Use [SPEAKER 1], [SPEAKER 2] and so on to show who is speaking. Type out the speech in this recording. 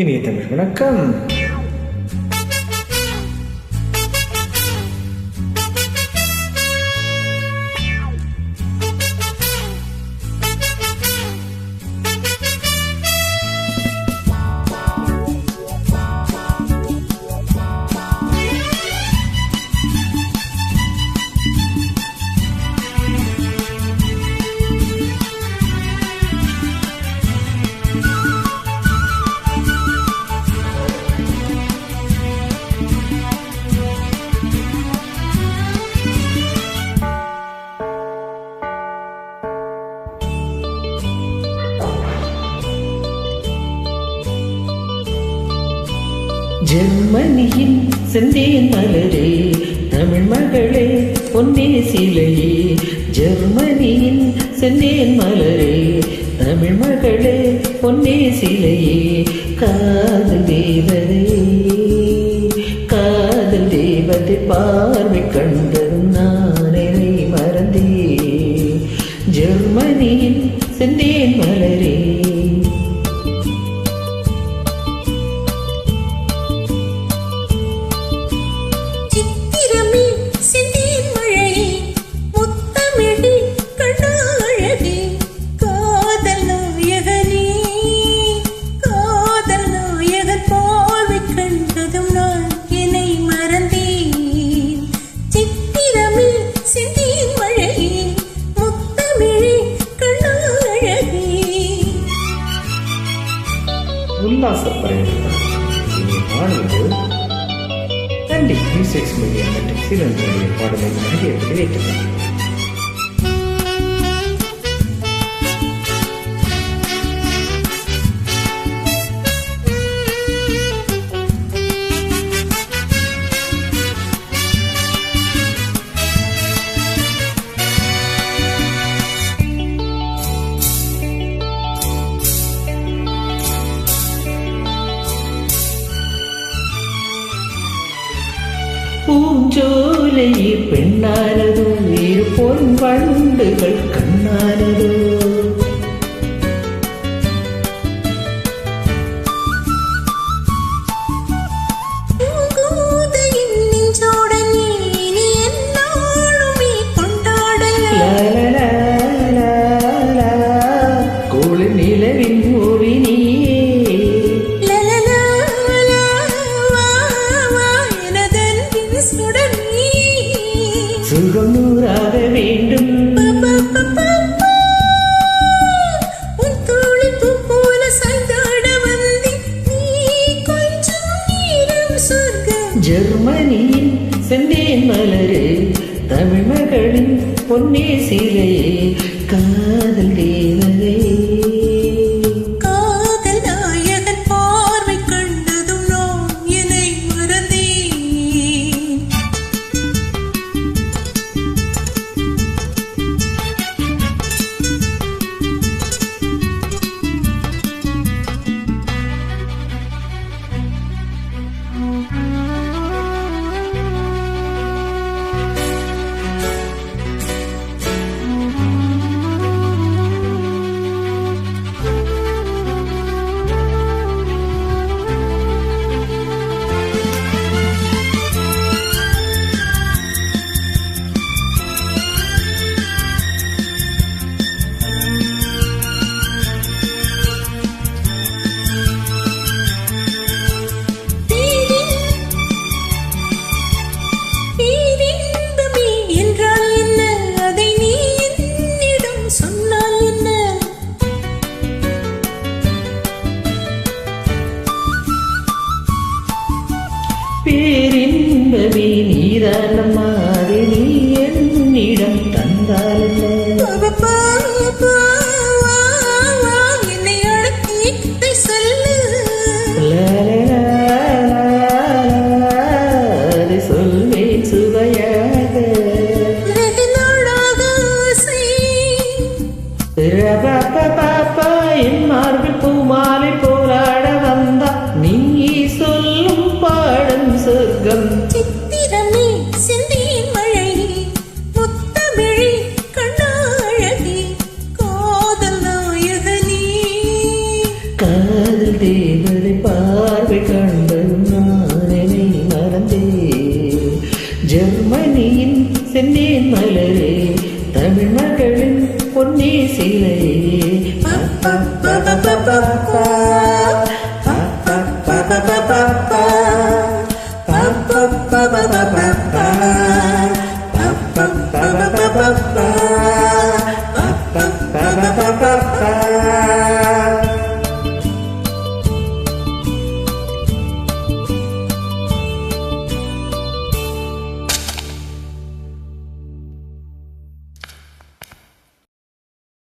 [SPEAKER 1] இனிய தமிழ் வணக்கம்.
[SPEAKER 2] ஜெர்மனியின் செந்தேன் மலரே தமிழ் மகளே பொன்னே சிலையே. ஜெர்மனியின் செந்தேன் மலரே தமிழ் மகளே பொன்னே சிலையே. காதல் தேவதே காதல் தேவதை பார்வை
[SPEAKER 1] கண்டு தண்டி மியூசிக்ஸ் மீடியா மற்றும் சிலனுடைய பாடலை நிறைய வெளியிட்டது
[SPEAKER 2] பூஞ்சோலை പൂഞ്ചോലയിൽ
[SPEAKER 3] പെണ്ണാനതും ഇരു പൊൻ വണ്ടുകൾ കണ്ണാനതും.
[SPEAKER 2] சுகம் நூறாக வேண்டும். ஜெர்மனியின் செந்தேன் மலரே தமிழ் மகளின் பொன்னே சிலையே காதல் தேவதே நீங்கவே நீதானம்மா அதை நீ என்னிடம்
[SPEAKER 3] தேவரை பார்வை கண்டதும் நான் என்னை
[SPEAKER 2] மறந்தே.
[SPEAKER 3] ஜெர்மனியின் சென்னேன் மலரே தமிழ்
[SPEAKER 2] மகளின் பொன்னே சிலையே.